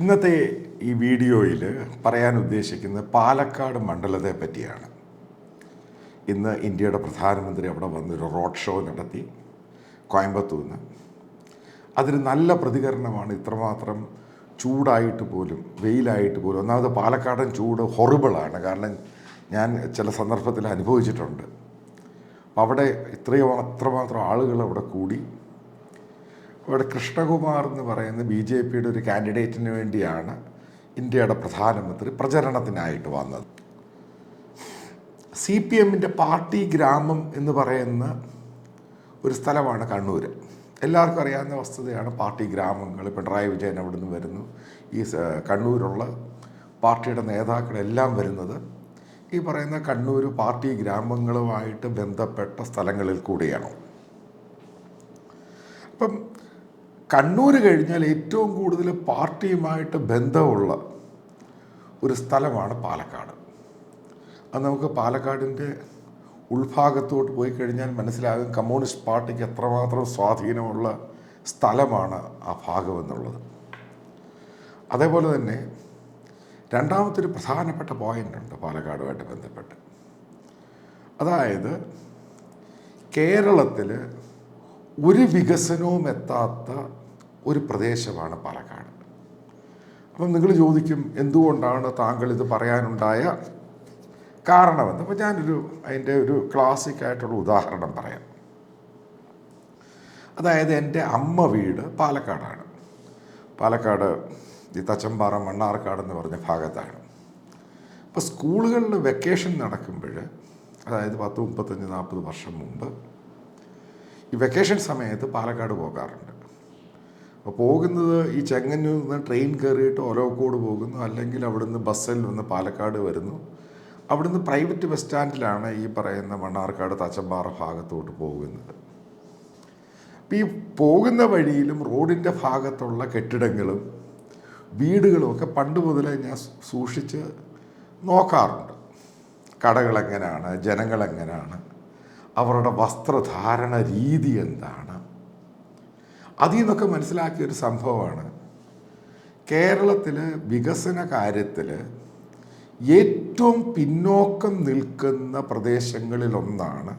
ഇന്നത്തെ ഈ വീഡിയോയിൽ പറയാൻ ഉദ്ദേശിക്കുന്നത് പാലക്കാട് മണ്ഡലത്തെ പറ്റിയാണ്. ഇന്ന് ഇന്ത്യയുടെ പ്രധാനമന്ത്രി അവിടെ വന്നൊരു റോഡ് ഷോ നടത്തി കോയമ്പത്തൂർ നിന്ന് അതിന് നല്ല പ്രതികരണമാണ് ഇത്രമാത്രം ചൂടായിട്ട് പോലും വെയിലായിട്ട് പോലും. ഒന്നാമത് പാലക്കാടൻ ചൂട് ഹൊറിബിളാണ് കാരണം ഞാൻ ചില സന്ദർഭത്തിൽ അനുഭവിച്ചിട്ടുണ്ട്. അപ്പോൾ അവിടെ ഇത്രയും അത്രമാത്രം ആളുകൾ അവിടെ കൂടി അവിടെ കൃഷ്ണകുമാർ എന്ന് പറയുന്ന ബി ജെ പിയുടെ ഒരു കാൻഡിഡേറ്റിന് വേണ്ടിയാണ് ഇന്ത്യയുടെ പ്രധാനമന്ത്രി പ്രചരണത്തിനായിട്ട് വന്നത്. സി പി എമ്മിന്റെ പാർട്ടി ഗ്രാമം എന്ന് പറയുന്ന ഒരു സ്ഥലമാണ് കണ്ണൂർ എല്ലാവർക്കും അറിയാവുന്ന വസ്തുതയാണ് പാർട്ടി ഗ്രാമങ്ങൾ. പിണറായി വിജയൻ അവിടെ നിന്ന് വരുന്നു. ഈ കണ്ണൂരുള്ള പാർട്ടിയുടെ നേതാക്കളെല്ലാം വരുന്നത് ഈ പറയുന്ന കണ്ണൂർ പാർട്ടി ഗ്രാമങ്ങളുമായിട്ട് ബന്ധപ്പെട്ട സ്ഥലങ്ങളിൽ കൂടിയാണ്. അപ്പം കണ്ണൂർ കഴിഞ്ഞാൽ ഏറ്റവും കൂടുതൽ പാർട്ടിയുമായിട്ട് ബന്ധമുള്ള ഒരു സ്ഥലമാണ് പാലക്കാട്. അത് നമുക്ക് പാലക്കാടിന്റെ ഉൾഭാഗത്തോട്ട് പോയി കഴിഞ്ഞാൽ മനസ്സിലാകും കമ്മ്യൂണിസ്റ്റ് പാർട്ടിക്ക് എത്രമാത്രം സ്വാധീനമുള്ള സ്ഥലമാണ് ആ ഭാഗം എന്നുള്ളത്. അതേപോലെ തന്നെ രണ്ടാമത്തൊരു പ്രധാനപ്പെട്ട പോയിന്റ് ഉണ്ട് പാലക്കാടുമായിട്ട് ബന്ധപ്പെട്ട്. അതായത് കേരളത്തിൽ ഒരു വികസനവും എത്താത്ത ഒരു പ്രദേശമാണ് പാലക്കാട്. അപ്പം നിങ്ങൾ ചോദിക്കും എന്തുകൊണ്ടാണ് താങ്കൾ ഇത് പറയാനുണ്ടായ കാരണമെന്ന്? അപ്പോൾ ഞാനൊരു അതിന്റെ ഒരു ക്ലാസിക്കായിട്ടുള്ള ഉദാഹരണം പറയാം. അതായത് എന്റെ അമ്മ വീട് പാലക്കാടാണ്. പാലക്കാട് ഈ തച്ചമ്പാറ മണ്ണാർക്കാട് എന്ന് പറഞ്ഞ ഭാഗത്താണ്. അപ്പോൾ സ്കൂളുകളിൽ വെക്കേഷൻ നടക്കുമ്പോൾ അതായത് പത്ത് മുപ്പത്തഞ്ച് നാൽപ്പത് വർഷം മുമ്പ് ഈ വെക്കേഷൻ സമയത്ത് പാലക്കാട് പോകാറുണ്ട്. അപ്പോൾ പോകുന്നത് ഈ ചെങ്ങന്നൂർ നിന്ന് ട്രെയിൻ കയറിയിട്ട് ഒലോക്കോട് പോകുന്നു. അല്ലെങ്കിൽ അവിടുന്ന് ബസ്സിൽ വന്ന് പാലക്കാട് വരുന്നു. അവിടുന്ന് പ്രൈവറ്റ് ബസ് സ്റ്റാൻഡിലാണ് ഈ പറയുന്ന മണ്ണാർക്കാട് തച്ചമ്പാറ ഭാഗത്തോട്ട് പോകുന്നത്. അപ്പം ഈ പോകുന്ന വഴിയിലും റോഡിന്റെ ഭാഗത്തുള്ള കെട്ടിടങ്ങളും വീടുകളും ഒക്കെ പണ്ട് മുതലേ ഞാൻ സൂക്ഷിച്ച് നോക്കാറുണ്ട്. കടകളെങ്ങനെയാണ് ജനങ്ങളെങ്ങനെയാണ് അവരുടെ വസ്ത്രധാരണ രീതി എന്താണ്? അതിൽ നിന്നൊക്കെ മനസ്സിലാക്കിയ ഒരു സംഭവമാണ്. കേരളത്തിൽ വികസന കാര്യത്തിൽ ഏറ്റവും പിന്നോക്കം നിൽക്കുന്ന പ്രദേശങ്ങളിലൊന്നാണ്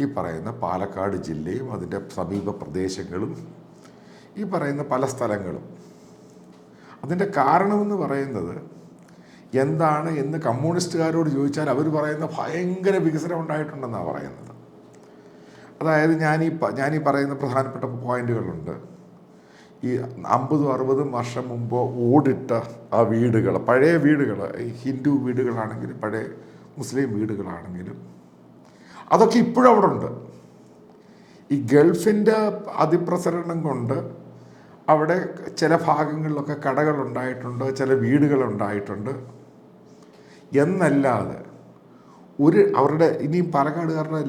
ഈ പറയുന്ന പാലക്കാട് ജില്ലയും അതിന്റെ സമീപ പ്രദേശങ്ങളും ഈ പറയുന്ന പല സ്ഥലങ്ങളും. അതിന്റെ കാരണമെന്ന് പറയുന്നത് എന്താണ് എന്ന് കമ്മ്യൂണിസ്റ്റുകാരോട് ചോദിച്ചാൽ അവർ പറയുന്ന ഭയങ്കര വികസനം ഉണ്ടായിട്ടുണ്ടെന്നാണ് പറയുന്നത്. അതായത് ഞാനീ ഞാനീ പറയുന്ന പ്രധാനപ്പെട്ട പോയിന്റുകളുണ്ട്. ഈ അമ്പതും അറുപതും വർഷം മുമ്പ് ഓടിട്ട ആ വീടുകൾ പഴയ വീടുകൾ ഹിന്ദു വീടുകളാണെങ്കിലും പഴയ മുസ്ലിം വീടുകളാണെങ്കിലും അതൊക്കെ ഇപ്പോഴും അവിടെ ഉണ്ട് ഈ ഗൾഫിന്റെ അതിപ്രസരണം കൊണ്ട് അവിടെ ചില ഭാഗങ്ങളിലൊക്കെ കടകളുണ്ടായിട്ടുണ്ട് ചില വീടുകളുണ്ടായിട്ടുണ്ട്. എന്നല്ലാതെ ഒരു അവരുടെ ഇനിയും പാലക്കാടുകാരുടെ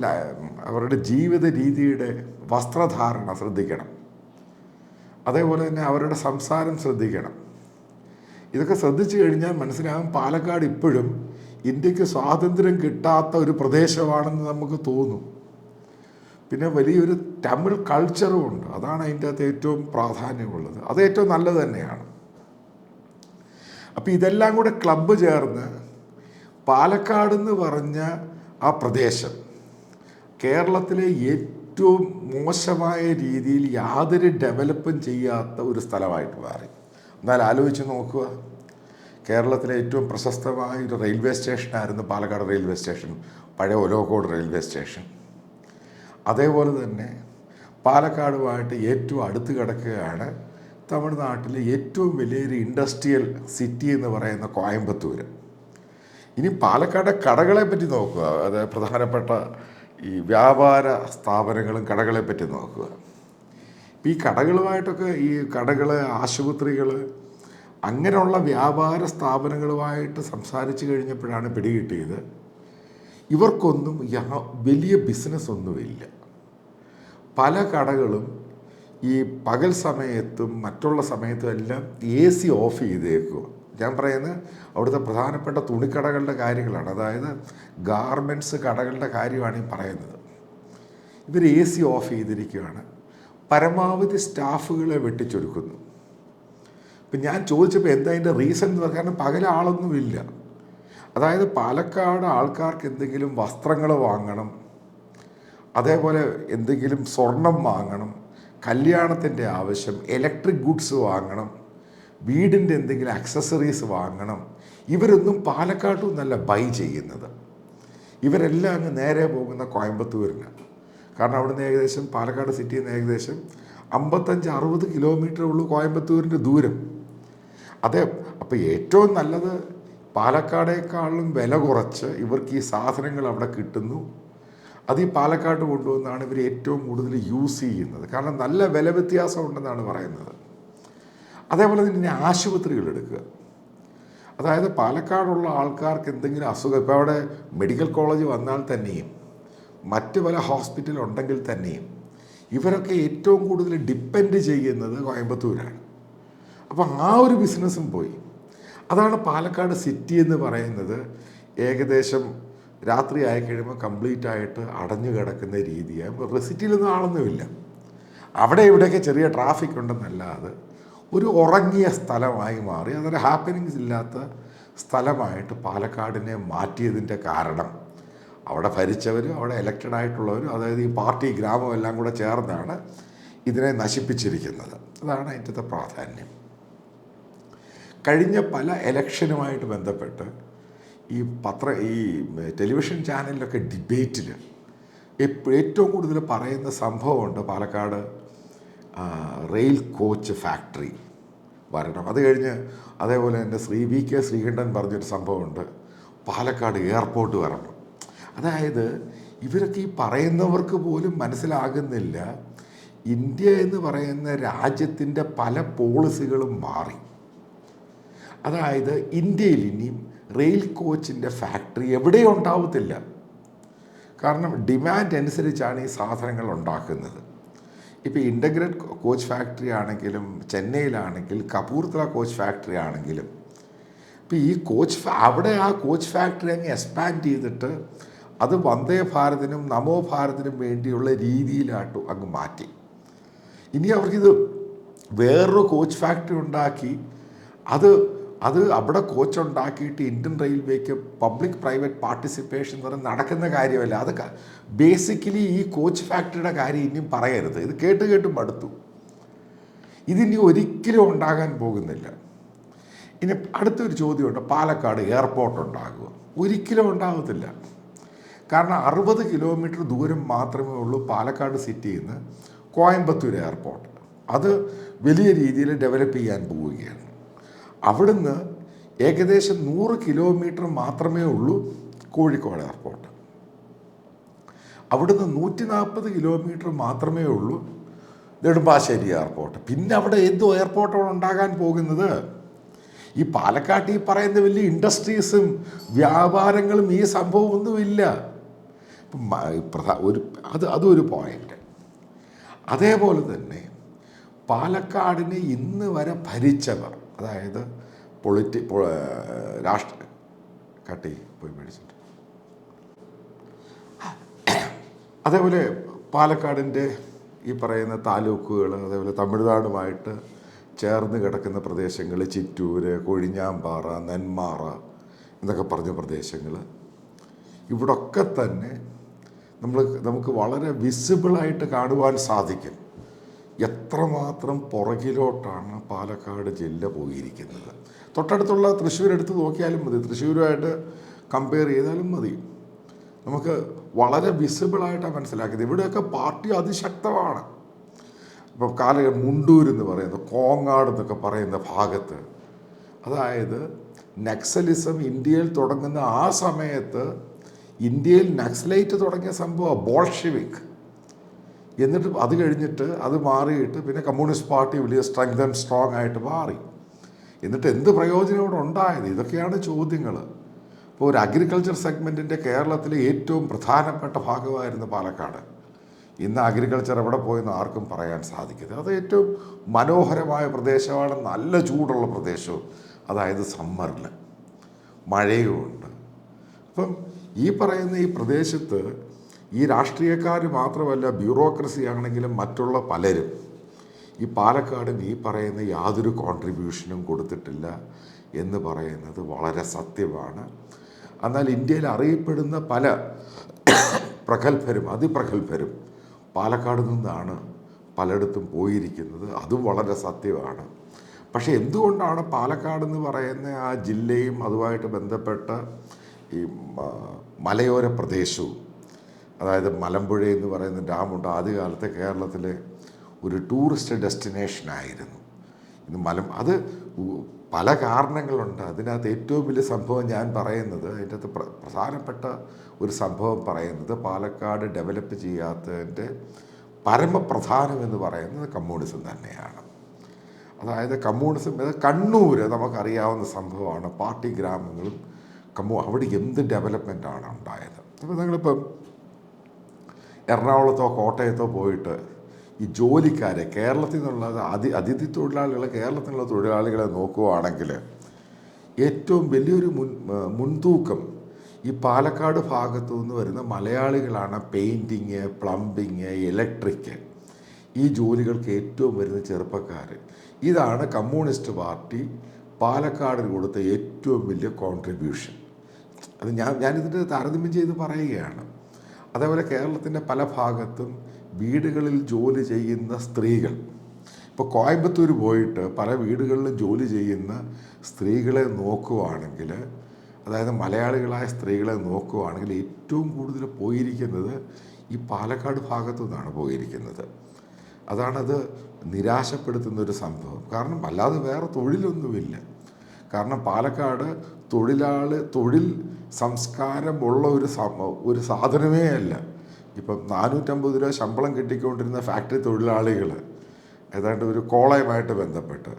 അവരുടെ ജീവിത രീതിയുടെ വസ്ത്രധാരണ ശ്രദ്ധിക്കണം. അതേപോലെ തന്നെ അവരുടെ സംസാരം ശ്രദ്ധിക്കണം. ഇതൊക്കെ ശ്രദ്ധിച്ചു കഴിഞ്ഞാൽ മനസ്സിലാകും പാലക്കാട് ഇപ്പോഴും ഇന്ത്യയ്ക്ക് സ്വാതന്ത്ര്യം കിട്ടാത്ത ഒരു പ്രദേശമാണെന്ന് നമുക്ക് തോന്നും. പിന്നെ വലിയൊരു തമിഴ് കൾച്ചറും ഉണ്ട്. അതാണ് അതിന്റെ അകത്ത് ഏറ്റവും പ്രാധാന്യമുള്ളത്. അത് ഏറ്റവും നല്ലത് തന്നെയാണ്. അപ്പോൾ ഇതെല്ലാം കൂടെ ക്ലബ്ബ് ചേർന്ന് പാലക്കാട് എന്ന് പറഞ്ഞ ആ പ്രദേശം കേരളത്തിലെ ഏറ്റവും മോശമായ രീതിയിൽ യാതൊരു ഡെവലപ്പും ചെയ്യാത്ത ഒരു സ്ഥലമായിട്ട് മാറി. എന്നാൽ ആലോചിച്ച് നോക്കുക. കേരളത്തിലെ ഏറ്റവും പ്രശസ്തമായ ഒരു റെയിൽവേ സ്റ്റേഷനായിരുന്നു പാലക്കാട് റെയിൽവേ സ്റ്റേഷൻ പഴയ ഒലോക്കോട് റെയിൽവേ സ്റ്റേഷൻ അതേപോലെ തന്നെ പാലക്കാടുമായിട്ട് ഏറ്റവും അടുത്ത് കിടക്കുകയാണ് തമിഴ്നാട്ടിലെ ഏറ്റവും വലിയൊരു ഇൻഡസ്ട്രിയൽ സിറ്റി എന്ന് പറയുന്ന കോയമ്പത്തൂർ ഇനി പാലക്കാട് കടകളെ പറ്റി നോക്കുക. അത് പ്രധാനപ്പെട്ട ഈ വ്യാപാര സ്ഥാപനങ്ങളും കടകളെ പറ്റി നോക്കുക. ഈ കടകളുമായിട്ടൊക്കെ ഈ കടകൾ ആശുപത്രികൾ അങ്ങനെയുള്ള വ്യാപാര സ്ഥാപനങ്ങളുമായിട്ട് സംസാരിച്ചു കഴിഞ്ഞപ്പോഴാണ് പിടികിട്ടിയത്. ഇവർക്കൊന്നും വലിയ ബിസിനസ് ഒന്നുമില്ല പല കടകളും ഈ പകൽ സമയത്തും മറ്റുള്ള സമയത്തും എല്ലാം എ സി ഓഫ് ചെയ്തേക്കുക ഞാൻ പറയുന്നത് അവിടുത്തെ പ്രധാനപ്പെട്ട തുണിക്കടകളുടെ കാര്യങ്ങളാണ്. അതായത് ഗാർമെന്റ്സ് കടകളുടെ കാര്യമാണ് ഈ പറയുന്നത്. ഇവർ എ സി ഓഫ് ചെയ്തിരിക്കുകയാണ്. പരമാവധി സ്റ്റാഫുകളെ വെട്ടിച്ചൊരുക്കുന്നു. ഇപ്പം ഞാൻ ചോദിച്ചപ്പോൾ എന്താ അതിന്റെ റീസൺ എന്ന് പറഞ്ഞാൽ കാരണം പകല ആളൊന്നുമില്ല. അതായത് പാലക്കാട് ആൾക്കാർക്ക് എന്തെങ്കിലും വസ്ത്രങ്ങൾ വാങ്ങണം അതേപോലെ എന്തെങ്കിലും സ്വർണം വാങ്ങണം കല്യാണത്തിന്റെ ആവശ്യം ഇലക്ട്രിക് ഗുഡ്സ് വാങ്ങണം വീടിന്റെ എന്തെങ്കിലും അക്സസറീസ് വാങ്ങണം. ഇവരൊന്നും പാലക്കാട്ടു നിന്നല്ല ബൈ ചെയ്യുന്നത്. ഇവരെല്ലാം അങ്ങ് നേരെ പോകുന്ന കോയമ്പത്തൂരിന്. കാരണം അവിടുന്ന് ഏകദേശം പാലക്കാട് സിറ്റിയിൽ നിന്ന് ഏകദേശം അമ്പത്തഞ്ച് അറുപത് കിലോമീറ്റർ ഉള്ളൂ കോയമ്പത്തൂരിന്റെ ദൂരം. അതെ അപ്പോൾ ഏറ്റവും നല്ലത് പാലക്കാടേക്കാളും വില കുറച്ച് ഇവർക്ക് ഈ സാധനങ്ങൾ അവിടെ കിട്ടുന്നു. അത് ഈ പാലക്കാട് കൊണ്ടുവന്നാണ് ഇവർ ഏറ്റവും കൂടുതൽ യൂസ് ചെയ്യുന്നത്. കാരണം നല്ല വില വ്യത്യാസം ഉണ്ടെന്നാണ് പറയുന്നത്. അതേപോലെ തന്നെ ആശുപത്രികൾ എടുക്കുക. അതായത് പാലക്കാടുള്ള ആൾക്കാർക്ക് എന്തെങ്കിലും അസുഖം ഇപ്പോൾ അവിടെ മെഡിക്കൽ കോളേജ് വന്നാൽ തന്നെയും മറ്റ് പല ഹോസ്പിറ്റൽ ഉണ്ടെങ്കിൽ തന്നെയും ഇവരൊക്കെ ഏറ്റവും കൂടുതൽ ഡിപ്പെൻഡ് ചെയ്യുന്നത് കോയമ്പത്തൂരാണ്. അപ്പോൾ ആ ഒരു ബിസിനസ്സും പോയി. അതാണ് പാലക്കാട് സിറ്റി എന്ന് പറയുന്നത് ഏകദേശം രാത്രി ആയി കഴിയുമ്പോൾ കംപ്ലീറ്റ് ആയിട്ട് അടഞ്ഞു കിടക്കുന്ന രീതിയാണ് സിറ്റിയിലൊന്നും ആളൊന്നുമില്ല. അവിടെ ഇവിടെയൊക്കെ ചെറിയ ട്രാഫിക് ഉണ്ടെന്നല്ലാതെ ഒരു ഉറങ്ങിയ സ്ഥലമായി മാറി. അതൊരു ഹാപ്പനിങ്സ് ഇല്ലാത്ത സ്ഥലമായിട്ട് പാലക്കാടിനെ മാറ്റിയതിന്റെ കാരണം. അവിടെ ഭരിച്ചവരും അവിടെ എലക്റ്റഡ് ആയിട്ടുള്ളവരും അതായത് ഈ പാർട്ടി ഗ്രാമം എല്ലാം കൂടെ ചേർന്നാണ് ഇതിനെ നശിപ്പിച്ചിരിക്കുന്നത്. അതാണ് അതിന്റെ പ്രാധാന്യം. കഴിഞ്ഞ പല ഇലക്ഷനുമായിട്ട് ബന്ധപ്പെട്ട് ഈ പത്ര ഈ ടെലിവിഷൻ ചാനലിലൊക്കെ ഡിബേറ്റിൽ ഏറ്റവും കൂടുതൽ പറയുന്ന സംഭവമുണ്ട് പാലക്കാട് റെയിൽ കോച്ച് ഫാക്ടറി വരണം. അത് കഴിഞ്ഞ് അതേപോലെ തന്നെ ശ്രീ വി കെ ശ്രീകണ്ഠൻ പറഞ്ഞൊരു സംഭവമുണ്ട്. പാലക്കാട് എയർപോർട്ട് വരണം. അതായത് ഇവരൊക്കെ ഈ പറയുന്നവർക്ക് പോലും മനസ്സിലാകുന്നില്ല. ഇന്ത്യ എന്ന് പറയുന്ന രാജ്യത്തിന്റെ പല പോളിസികളും മാറി. അതായത് ഇന്ത്യയിൽ ഇനിയും റെയിൽ കോച്ചിന്റെ ഫാക്ടറി എവിടെയും ഉണ്ടാവത്തില്ല. കാരണം ഡിമാൻഡ് അനുസരിച്ചാണ് ഈ സാധനങ്ങൾ ഉണ്ടാക്കുന്നത്. ഇപ്പോൾ ഇന്റഗ്രേറ്റ് കോച്ച് ഫാക്ടറി ആണെങ്കിലും ചെന്നൈയിലാണെങ്കിൽ കപൂർത്തല കോച്ച് ഫാക്ടറി ആണെങ്കിലും ഇപ്പോൾ ഈ കോച്ച് അവിടെ ആ കോച്ച് ഫാക്ടറി അങ്ങ് എക്സ്പാൻഡ് ചെയ്തിട്ട് അത് വന്ദേ ഭാരതിനും നമോ ഭാരതിനും വേണ്ടിയുള്ള രീതിയിലാട്ടു അങ്ങ് മാറ്റി. ഇനി അവർക്കിത് വേറൊരു കോച്ച് ഫാക്ടറി ഉണ്ടാക്കി അത് അത് അവിടെ കോച്ച് ഉണ്ടാക്കിയിട്ട് ഇന്ത്യൻ റെയിൽവേക്ക് പബ്ലിക് പ്രൈവറ്റ് പാർട്ടിസിപ്പേഷൻ എന്ന് പറഞ്ഞാൽ നടക്കുന്ന കാര്യമല്ല. അത് ബേസിക്കലി ഈ കോച്ച് ഫാക്ടറിയുടെ കാര്യം ഇനിയും പറയരുത്. ഇത് കേട്ട് കേട്ട് മടുത്തു. ഇതിനി ഒരിക്കലും ഉണ്ടാകാൻ പോകുന്നില്ല. ഇനി അടുത്തൊരു ചോദ്യമുണ്ട്. പാലക്കാട് എയർപോർട്ട് ഉണ്ടാകുക ഒരിക്കലും ഉണ്ടാകത്തില്ല കാരണം അറുപത് കിലോമീറ്റർ ദൂരം മാത്രമേ ഉള്ളൂ പാലക്കാട് സിറ്റിയിൽ നിന്ന് കോയമ്പത്തൂർ എയർപോർട്ട് അത് വലിയ രീതിയിൽ ഡെവലപ്പ് ചെയ്യാൻ പോവുകയാണ്. അവിടുന്ന് ഏകദേശം നൂറ് കിലോമീറ്റർ മാത്രമേ ഉള്ളൂ കോഴിക്കോട് എയർപോർട്ട്. അവിടുന്ന് നൂറ്റി നാൽപ്പത് കിലോമീറ്റർ മാത്രമേ ഉള്ളൂ നെടുമ്പാശ്ശേരി എയർപോർട്ട്. പിന്നെ അവിടെ എന്ത് എയർപോർട്ടാണ് ഉണ്ടാകാൻ പോകുന്നത്? ഈ പാലക്കാട്ട് ഈ പറയുന്ന വലിയ ഇൻഡസ്ട്രീസും വ്യാപാരങ്ങളും ഈ സംഭവമൊന്നുമില്ല പ്രധാ ഒരു അത് അതൊരു പോയിന്റ് അതേപോലെ തന്നെ പാലക്കാടിനെ ഇന്ന് വരെ ഭരിച്ചവർ അതായത് പൊളിറ്റി രാഷ്ട്ര കട്ടി പോയി മേടിച്ചിട്ട്. അതേപോലെ പാലക്കാടിന്റെ ഈ പറയുന്ന താലൂക്കുകൾ അതേപോലെ തമിഴ്നാടുമായിട്ട് ചേർന്ന് കിടക്കുന്ന പ്രദേശങ്ങൾ ചിറ്റൂര് കൊഴിഞ്ഞാമ്പാറ നെന്മാറ എന്നൊക്കെ പറഞ്ഞ പ്രദേശങ്ങൾ ഇവിടൊക്കെ തന്നെ നമ്മൾ നമുക്ക് വളരെ വിസിബിളായിട്ട് കാണുവാൻ സാധിക്കും. എത്രമാത്രം പുറകിലോട്ടാണ് പാലക്കാട് ജില്ല പോയിരിക്കുന്നത്? തൊട്ടടുത്തുള്ള തൃശ്ശൂർ എടുത്ത് നോക്കിയാലും മതി. തൃശ്ശൂരുമായിട്ട് കമ്പയർ ചെയ്താലും മതി. നമുക്ക് വളരെ വിസിബിളായിട്ടാണ് മനസ്സിലാക്കിയത്. ഇവിടെയൊക്കെ പാർട്ടി അതിശക്തമാണ്. ഇപ്പോൾ കാല മുണ്ടൂർ എന്ന് പറയുന്നത് കോങ്ങാട് എന്നൊക്കെ പറയുന്ന ഭാഗത്ത്. അതായത് നക്സലിസം ഇന്ത്യയിൽ തുടങ്ങുന്ന ആ സമയത്ത് ഇന്ത്യയിൽ നക്സലൈറ്റ് തുടങ്ങിയ സംഭവമാണ് ബോൾഷെവിക്. എന്നിട്ട് അത് കഴിഞ്ഞിട്ട് അത് മാറിയിട്ട് പിന്നെ കമ്മ്യൂണിസ്റ്റ് പാർട്ടി വലിയ സ്ട്രെങ്ത് ആൻഡ് സ്ട്രോങ് ആയിട്ട് മാറി. എന്നിട്ട് എന്ത് പ്രയോജനം ഇവിടെ ഉണ്ടായത്? ഇതൊക്കെയാണ് ചോദ്യങ്ങൾ ഇപ്പോൾ ഒരു അഗ്രികൾച്ചർ സെഗ്മെന്റിന്റെ കേരളത്തിലെ ഏറ്റവും പ്രധാനപ്പെട്ട ഭാഗമായിരുന്നു പാലക്കാട്. ഇന്ന് അഗ്രികൾച്ചർ എവിടെ പോയെന്ന് ആർക്കും പറയാൻ സാധിക്കില്ല അത് ഏറ്റവും മനോഹരമായ പ്രദേശമാണ്. നല്ല ചൂടുള്ള പ്രദേശവും. അതായത് സമ്മറിൽ മഴയുമുണ്ട്. അപ്പം ഈ പറയുന്ന ഈ പ്രദേശത്ത് ഈ രാഷ്ട്രീയക്കാർ മാത്രമല്ല ബ്യൂറോക്രസി ആണെങ്കിലും മറ്റുള്ള പലരും. ഈ പാലക്കാടിന് ഈ പറയുന്ന യാതൊരു കോൺട്രിബ്യൂഷനും കൊടുത്തിട്ടില്ല എന്ന് പറയുന്നത് വളരെ സത്യമാണ്. എന്നാൽ ഇന്ത്യയിൽ അറിയപ്പെടുന്ന പല പ്രഗത്ഭരും അതിപ്രഗത്ഭരും പാലക്കാട് നിന്നാണ് പലയിടത്തും പോയിരിക്കുന്നത്. അതും വളരെ സത്യമാണ്. പക്ഷേ എന്തുകൊണ്ടാണ് പാലക്കാട് എന്ന് പറയുന്ന ആ ജില്ലയും അതുമായിട്ട് ബന്ധപ്പെട്ട ഈ മലയോര പ്രദേശവും അതായത് മലമ്പുഴ എന്ന് പറയുന്ന ഡാമുണ്ട്. ആദ്യകാലത്ത് കേരളത്തിലെ ഒരു ടൂറിസ്റ്റ് ഡെസ്റ്റിനേഷനായിരുന്നു ഇന്ന് മലം അത് പല കാരണങ്ങളുണ്ട്. അതിനകത്ത് ഏറ്റവും വലിയ സംഭവം ഞാൻ പറയുന്നത് അതിന്റെ അകത്ത് പ്രധാനപ്പെട്ട ഒരു സംഭവം പറയുന്നത് പാലക്കാട് ഡെവലപ്പ് ചെയ്യാത്തതിന്റെ പരമപ്രധാനം എന്ന് പറയുന്നത് കമ്മ്യൂണിസം തന്നെയാണ്. അതായത് കമ്മ്യൂണിസം കണ്ണൂർ നമുക്കറിയാവുന്ന സംഭവമാണ്. പാർട്ടി ഗ്രാമങ്ങളും കമ്മൂ അവിടെ എന്ത് ഡെവലപ്മെന്റാണ് ഉണ്ടായത്. അപ്പോൾ നിങ്ങളിപ്പം എറണാകുളത്തോ കോട്ടയത്തോ പോയിട്ട് ഈ ജോലിക്കാരെ കേരളത്തിൽ നിന്നുള്ള അതി അതിഥി തൊഴിലാളികളെ കേരളത്തിൽ നിന്നുള്ള തൊഴിലാളികളെ നോക്കുകയാണെങ്കിൽ ഏറ്റവും വലിയൊരു മുൻ മുൻതൂക്കം ഈ പാലക്കാട് ഭാഗത്തു നിന്ന് വരുന്ന മലയാളികളാണ് പെയിന്റിങ് പ്ലംബിങ് ഇലക്ട്രിക് ഈ ജോലികൾക്ക് ഏറ്റവും വരുന്ന ചെറുപ്പക്കാർ. ഇതാണ് കമ്മ്യൂണിസ്റ്റ് പാർട്ടി പാലക്കാടിന് കൊടുത്ത ഏറ്റവും വലിയ കോൺട്രിബ്യൂഷൻ. അത് ഞാൻ ഞാനിതിന്റെ താരതമ്യം ചെയ്ത് പറയുകയാണ്. അതേപോലെ കേരളത്തിന്റെ പല ഭാഗത്തും വീടുകളിൽ ജോലി ചെയ്യുന്ന സ്ത്രീകൾ. ഇപ്പോൾ കോയമ്പത്തൂർ പോയിട്ട് പല വീടുകളിലും ജോലി ചെയ്യുന്ന സ്ത്രീകളെ നോക്കുവാണെങ്കിൽ അതായത് മലയാളികളായ സ്ത്രീകളെ നോക്കുവാണെങ്കിൽ ഏറ്റവും കൂടുതൽ പോയിരിക്കുന്നത് ഈ പാലക്കാട് ഭാഗത്തു നിന്നാണ് പോയിരിക്കുന്നത്. അതാണത് നിരാശപ്പെടുത്തുന്ന ഒരു സംഭവം. കാരണം അല്ലാതെ വേറെ തൊഴിലൊന്നുമില്ല. കാരണം പാലക്കാട് തൊഴിലാളി തൊഴിൽ സംസ്കാരമുള്ള ഒരു സംഭവം ഒരു സാധനമേ അല്ല. ഇപ്പം നാനൂറ്റമ്പത് രൂപ ശമ്പളം കിട്ടിക്കൊണ്ടിരുന്ന ഫാക്ടറി തൊഴിലാളികൾ ഏതാണ്ട് ഒരു കോളയുമായിട്ട് ബന്ധപ്പെട്ട്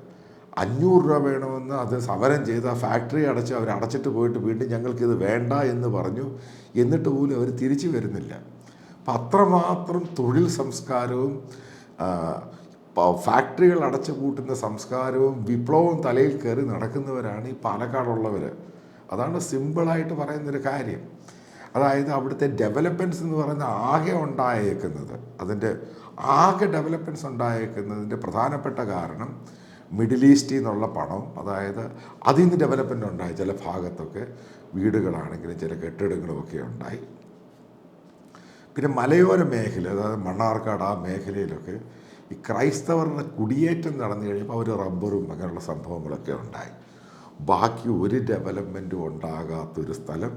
അഞ്ഞൂറ് രൂപ വേണമെന്ന് അത് സമരം ചെയ്ത് ആ ഫാക്ടറി അടച്ച് അവർ അടച്ചിട്ട് പോയിട്ട് വീണ്ടും ഞങ്ങൾക്കിത് വേണ്ട എന്ന് പറഞ്ഞു. എന്നിട്ട് പോലും അവർ തിരിച്ചു വരുന്നില്ല. അപ്പം അത്രമാത്രം തൊഴിൽ സംസ്കാരവും ഫാക്ടറികൾ അടച്ചു കൂട്ടുന്ന സംസ്കാരവും വിപ്ലവവും തലയിൽ കയറി നടക്കുന്നവരാണ് ഈ പാലക്കാടുള്ളവർ അതാണ് സിമ്പിളായിട്ട് പറയുന്നൊരു കാര്യം. അതായത് അവിടുത്തെ ഡെവലപ്മെന്റ്സ് എന്ന് പറയുന്ന ആകെ ഉണ്ടായേക്കുന്നത് അതിന്റെ ആകെ ഡെവലപ്മെന്റ്സ് ഉണ്ടായേക്കുന്നതിന്റെ പ്രധാനപ്പെട്ട കാരണം മിഡിൽ ഈസ്റ്റിൽ നിന്നുള്ള പണം. അതായത് അതിൽ നിന്ന് ഡെവലപ്മെന്റ് ഉണ്ടായി. ചില ഭാഗത്തൊക്കെ വീടുകളാണെങ്കിലും ചില കെട്ടിടങ്ങളും ഒക്കെ ഉണ്ടായി. പിന്നെ മലയോര മേഖല അതായത് മണ്ണാർക്കാട് ആ മേഖലയിലൊക്കെ ഈ ക്രൈസ്തവരുടെ കുടിയേറ്റം നടന്നു കഴിയുമ്പോൾ അവർ റബ്ബറും അങ്ങനെയുള്ള സംഭവങ്ങളൊക്കെ ഉണ്ടായി. ബാക്കി ഒരു ഡെവലപ്മെന്റും ഉണ്ടാകാത്തൊരു സ്ഥലം.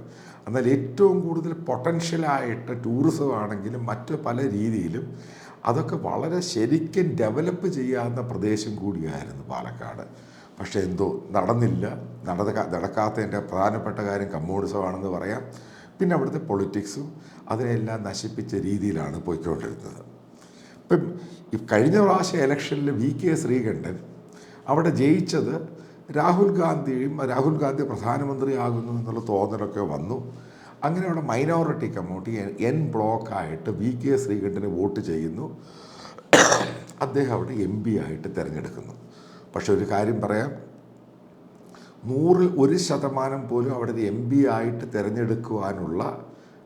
എന്നാൽ ഏറ്റവും കൂടുതൽ പൊട്ടൻഷ്യലായിട്ട് ടൂറിസം ആണെങ്കിലും മറ്റ് പല രീതിയിലും അതൊക്കെ വളരെ ശരിക്കും ഡെവലപ്പ് ചെയ്യാവുന്ന പ്രദേശം കൂടിയായിരുന്നു പാലക്കാട്. പക്ഷേ എന്തോ നടന്നില്ല. നടന്ന നടക്കാത്തതിന്റെ പ്രധാനപ്പെട്ട കാര്യം കമ്മ്യൂണിസമാണെന്ന് പറയാം. പിന്നെ അവിടുത്തെ പൊളിറ്റിക്സും അതിനെല്ലാം നശിപ്പിച്ച രീതിയിലാണ് പോയിക്കൊണ്ടിരുന്നത്. ഇപ്പം ഈ കഴിഞ്ഞ പ്രാവശ്യം ഇലക്ഷനിൽ വി കെ ശ്രീകണ്ഠൻ അവിടെ ജയിച്ചത് രാഹുൽ ഗാന്ധിയും രാഹുൽ ഗാന്ധി പ്രധാനമന്ത്രിയാകുന്നു എന്നുള്ള തോന്നലൊക്കെ വന്നു. അങ്ങനെ അവിടെ മൈനോറിറ്റി കമ്മ്യൂണിറ്റി എൻ ബ്ലോക്കായിട്ട് വി കെ ശ്രീകണ്ഠന് വോട്ട് ചെയ്യുന്നു. അദ്ദേഹം അവിടെ എം പി ആയിട്ട് തിരഞ്ഞെടുക്കുന്നു. പക്ഷെ ഒരു കാര്യം പറയാം. നൂറിൽ ഒരു ശതമാനം പോലും അവിടെ എം പി ആയിട്ട് തിരഞ്ഞെടുക്കുവാനുള്ള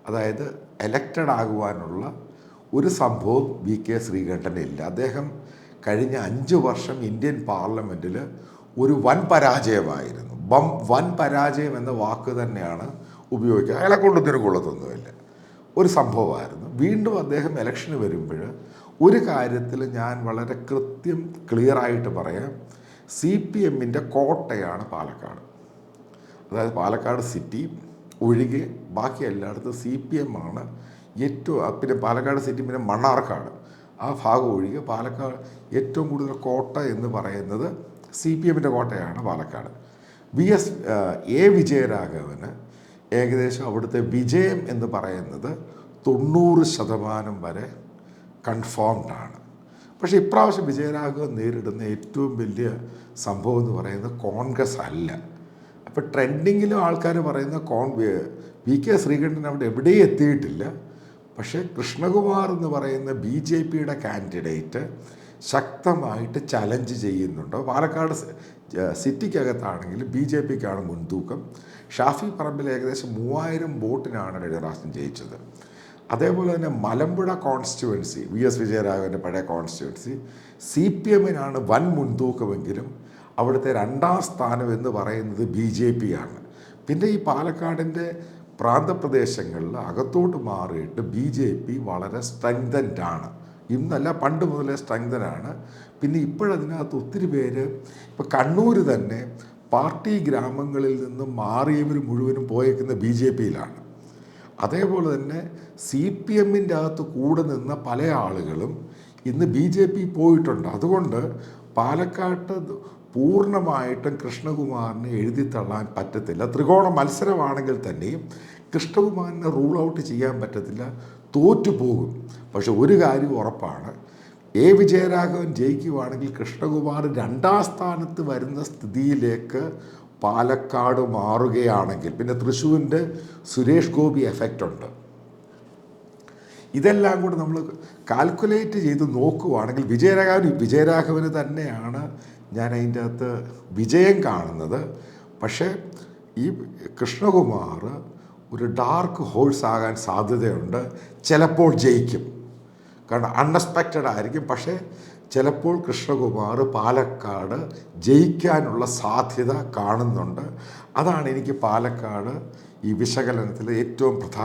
അതായത് എലക്റ്റഡ് ആകുവാനുള്ള ഒരു സംഭവം വി കെ ശ്രീകണ്ഠനില്ല. അദ്ദേഹം കഴിഞ്ഞ അഞ്ച് വർഷം ഇന്ത്യൻ പാർലമെന്റിൽ ഒരു വൻ പരാജയമായിരുന്നു. ബം വൻ പരാജയം എന്ന വാക്ക് തന്നെയാണ് ഉപയോഗിക്കുക. അയാളെ കൊണ്ടൊന്നിനും കൊള്ളത്തൊന്നുമില്ല ഒരു സംഭവമായിരുന്നു. വീണ്ടും അദ്ദേഹം ഇലക്ഷന് വരുമ്പോൾ ഒരു കാര്യത്തിൽ ഞാൻ വളരെ കൃത്യം ക്ലിയറായിട്ട് പറയാം. സി പി എമ്മിന്റെ കോട്ടയാണ് പാലക്കാട്. അതായത് പാലക്കാട് സിറ്റി ഒഴികെ ബാക്കി എല്ലായിടത്തും സി പി എം ആണ് ഏറ്റവും പിന്നെ പാലക്കാട് സിറ്റി പിന്നെ മണ്ണാർക്കാട്. ആ ഭാഗം ഒഴികെ പാലക്കാട് ഏറ്റവും കൂടുതൽ കോട്ട എന്ന് പറയുന്നത് സി പി എമ്മിന്റെ കോട്ടയാണ് പാലക്കാട്. വി എസ് എ വിജയരാഘവന് ഏകദേശം അവിടുത്തെ വിജയം എന്ന് പറയുന്നത് തൊണ്ണൂറ് ശതമാനം വരെ കൺഫേംഡ് ആണ്. പക്ഷേ ഇപ്രാവശ്യം വിജയരാഘവൻ നേരിടുന്ന ഏറ്റവും വലിയ സംഭവം എന്ന് പറയുന്നത് കോൺഗ്രസ് അല്ല. അപ്പോൾ ട്രെൻഡിങ്ങിലും ആൾക്കാർ പറയുന്ന കോൺ വി കെ ശ്രീകണ്ഠൻ അവിടെ എവിടെയും എത്തിയിട്ടില്ല. പക്ഷേ കൃഷ്ണകുമാർ എന്ന് പറയുന്ന ബി ജെ പിയുടെ കാൻഡിഡേറ്റ് ശക്തമായിട്ട് ചലഞ്ച് ചെയ്യുന്നുണ്ട്. പാലക്കാട് സിറ്റിക്കകത്താണെങ്കിൽ ബി ജെ പിക്കാണ് മുൻതൂക്കം. ഷാഫി പറമ്പിൽ ഏകദേശം മൂവായിരം വോട്ടിനാണ് പ്രാവശ്യം ജയിച്ചത്. അതേപോലെ തന്നെ മലമ്പുഴ കോൺസ്റ്റിറ്റുവൻസി വി എസ് വിജയരാഘവന്റെ പഴയ കോൺസ്റ്റിറ്റുവൻസി സി പി എമ്മിനാണ് വൻ മുൻതൂക്കമെങ്കിലും അവിടുത്തെ രണ്ടാം സ്ഥാനം എന്ന് പറയുന്നത് ബി ജെ പി ആണ് പിന്നെ ഈ പാലക്കാടിന്റെ പ്രാന്തപ്രദേശങ്ങളിൽ അകത്തോട്ട് മാറിയിട്ട് ബി ജെ പി വളരെ സ്ട്രെങ്തൻഡ് ആണ് ഇന്നല്ല പണ്ട് മുതലേ സ്ട്രെങ്തനാണ്. പിന്നെ ഇപ്പോഴതിനകത്ത് ഒത്തിരി പേര് ഇപ്പോൾ കണ്ണൂർ തന്നെ പാർട്ടി ഗ്രാമങ്ങളിൽ നിന്ന് മാറിയവർ മുഴുവനും പോയേക്കുന്ന ബി ജെ പിയിലാണ്. അതേപോലെ തന്നെ സി പി എമ്മിന്റെ അകത്ത് കൂടെ നിന്ന പല ആളുകളും ഇന്ന് ബി ജെ പി പോയിട്ടുണ്ട്. അതുകൊണ്ട് പാലക്കാട്ട് പൂർണമായിട്ടും കൃഷ്ണകുമാറിനെ എഴുതി തള്ളാൻ പറ്റത്തില്ല. ത്രികോണ മത്സരമാണെങ്കിൽ തന്നെയും കൃഷ്ണകുമാറിനെ റൂൾ ഔട്ട് ചെയ്യാൻ പറ്റത്തില്ല. തോറ്റു പോകും. പക്ഷെ ഒരു കാര്യം ഉറപ്പാണ്. എ. വിജയരാഘവൻ ജയിക്കുവാണെങ്കിൽ കൃഷ്ണകുമാർ രണ്ടാം സ്ഥാനത്ത് വരുന്ന സ്ഥിതിയിലേക്ക് പാലക്കാട് മാറുകയാണെങ്കിൽ പിന്നെ തൃശ്ശൂരിന്റെ സുരേഷ് ഗോപി എഫക്റ്റ് ഉണ്ട്. ഇതെല്ലാം കൂടെ നമ്മൾ കാൽക്കുലേറ്റ് ചെയ്ത് നോക്കുവാണെങ്കിൽ വിജയരാഘവൻ വിജയരാഘവന് തന്നെയാണ് ഞാൻ അതിന്റെ അകത്ത് വിജയം കാണുന്നത്. പക്ഷേ ഈ കൃഷ്ണകുമാർ ഒരു ഡാർക്ക് ഹോഴ്സ് ആകാൻ സാധ്യതയുണ്ട്. ചിലപ്പോൾ ജയിക്കും. കാരണം അൺഎക്സ്പെക്റ്റഡ് ആയിരിക്കും. പക്ഷേ ചിലപ്പോൾ കൃഷ്ണകുമാർ പാലക്കാട് ജയിക്കാനുള്ള സാധ്യത കാണുന്നുണ്ട്. അതാണ് എനിക്ക് പാലക്കാട് ഈ വിശകലനത്തിൽ ഏറ്റവും പ്രധാന